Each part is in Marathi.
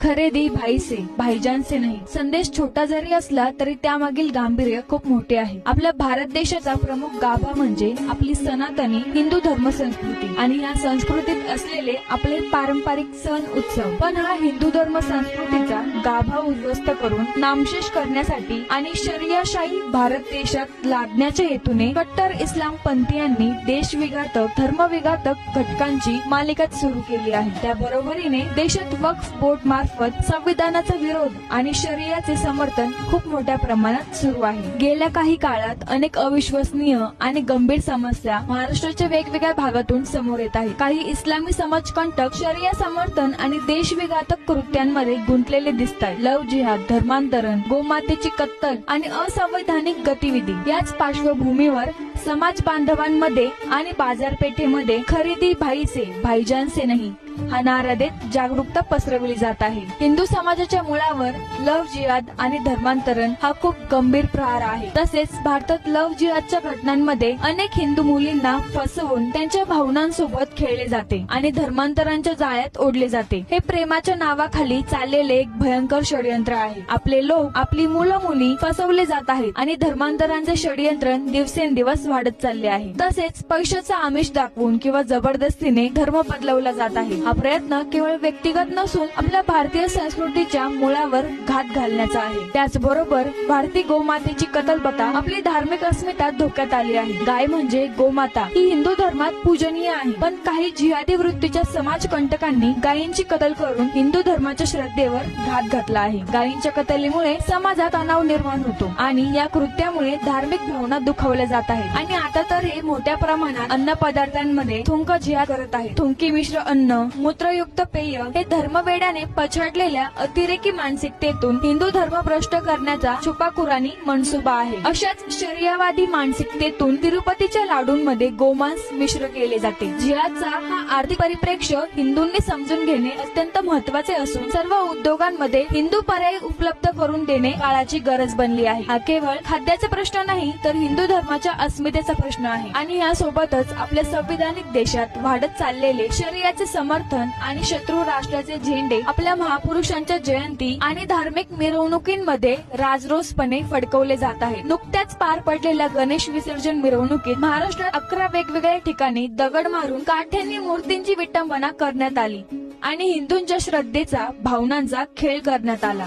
खरेदी भाईसे भाईजानसे नाही. संदेश छोटा जरी असला तरी त्यामागील गांभीर्य खूप मोठे आहे. आपल्या भारत देशाचा प्रमुख गाभा म्हणजे आपली सनातनी हिंदू धर्म संस्कृती. आणि या संस्कृतीत असलेले आपले पारंपरिक सण उत्सव. पण हा हिंदू धर्म संस्कृतीचा गाभा उद्ध्वस्त करून नामशेष करण्यासाठी आणि शरियाशाही भारत देशात लादण्याच्या हेतूने कट्टर इस्लाम पंथीयांनी देशविघातक धर्मविघातक घटकांची मालिका सुरू केली आहे. त्या बरोबरीने देशात वक्फ बोर्ड मार्फत संविधानाचा विरोध आणि शरियाचे समर्थन खूप मोठ्या प्रमाणात सुरू आहे. गेल्या काही काळात अनेक अविश्वसनीय आणि गंभीर समस्या महाराष्ट्राच्या वेगवेगळ्या भागातून समोर येत आहे काही इस्लामी समाजकंटक शरिया समर्थन आणि देशविघातक कृत्यांमध्ये गुंतलेले दिसत आहेत लव जिहाद धर्मांतरण गोमातेची कत्तल आणि असंवैधानिक गतिविधी याच पार्श्वभूमीवर समाज बांधवांमध्ये आणि बाजारपेठेमध्ये खरेदी भाईचे भाईजांचे नाही. हा नारा देत जागरूकता पसरवली जात आहे. हिंदू समाजाच्या मुळावर लव जिहाद आणि धर्मांतरण हा खूप गंभीर प्रहार आहे. तसेच भारतात लव जिहादच्या घटनांमध्ये अनेक हिंदू मुलींना फसवून त्यांच्या भावनांसोबत खेळले जाते आणि धर्मांतरांच्या जाळ्यात ओढले जाते. हे प्रेमाच्या नावाखाली चाललेले एक भयंकर षडयंत्र आहे. आपले लोक आपली मुलं मुली फसवले जात आहेत आणि धर्मांतरांचे षडयंत्र दिवसेंदिवस वाढत चालले आहे. तसेच पैशाचा आमिष दाखवून किंवा जबरदस्तीने धर्म बदलवला जात आहे. हा प्रयत्न केवळ व्यक्तिगत नसून आपल्या भारतीय संस्कृतीच्या मुळावर घात घालण्याचा आहे. त्याचबरोबर भारतीय गोमातेची कतलबता आपली धार्मिक अस्मिता धोक्यात आली आहे. गाय म्हणजे गोमाता. ही हिंदू धर्मात पूजनीय आहे. पण काही जिहादी वृत्तीच्या समाज कंटकांनी गायींची कतल करून हिंदू धर्माच्या श्रद्धेवर घात घातला आहे. गायींच्या कतलीमुळे समाजात तणाव निर्माण होतो आणि या कृत्यामुळे धार्मिक भावना दुखावल्या जात आहेत. आणि आता तर हे मोठ्या प्रमाणात अन्न पदार्थांमध्ये थुंक जिहाद करत आहे थुंकी मिश्र अन्न मूत्रयुक्त पेय हे धर्मवेड्याने पछाडलेल्या अतिरेकी मानसिकतेतून हिंदू धर्म भ्रष्ट करण्याचा छुपाकुरानी मनसुबा आहे. अशाच शरियावादी मानसिकतेतून तिरुपतीच्या लाडूंमध्ये गोमांस मिश्र केले जाते. जिहादचा हा आर्थिक परिप्रेक्ष्य हिंदूंनी समजून घेणे अत्यंत महत्त्वाचे असून सर्व उद्योगांमध्ये हिंदू पर्याय उपलब्ध करून देणे काळाची गरज बनली आहे. हा केवळ खाद्याचा प्रश्न नाही तर हिंदू धर्माच्या अस्मितेचा प्रश्न आहे. आणि यासोबतच आपल्या संविधानिक देशात वाढत चाललेले शरीराचे समर्थन आणि शत्रू राष्ट्राचे झेंडे आपल्या महापुरुषांच्या जयंती आणि धार्मिक मिरवणुकींमध्ये राजरोसपणे फडकवले जात आहे. नुकत्याच पार पडलेल्या गणेश विसर्जन मिरवणुकीत महाराष्ट्रात अकरा वेगवेगळ्या ठिकाणी दगड मारून काठ्यांनी मूर्तींची विटंबना करण्यात आली आणि हिंदूंच्या श्रद्धेचा भावनांचा खेळ करण्यात आला.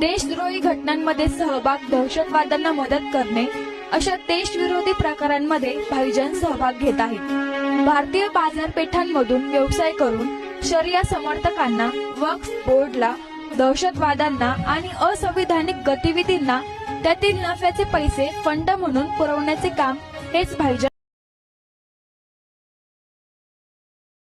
देशद्रोही घटनांमध्ये सहभाग दहशतवाद्यांना मदत करणे अशा देशविरोधी प्रकारांमध्ये भाईजान सहभाग घेत आहेत. भारतीय बाजारपेठांमधून व्यवसाय करून शरिया समर्थकांना वक्फ बोर्डला दहशतवाद्यांना आणि असंविधानिक गतिविधींना त्यातील नफ्याचे पैसे फंड म्हणून पुरवण्याचे काम हेच भाईजन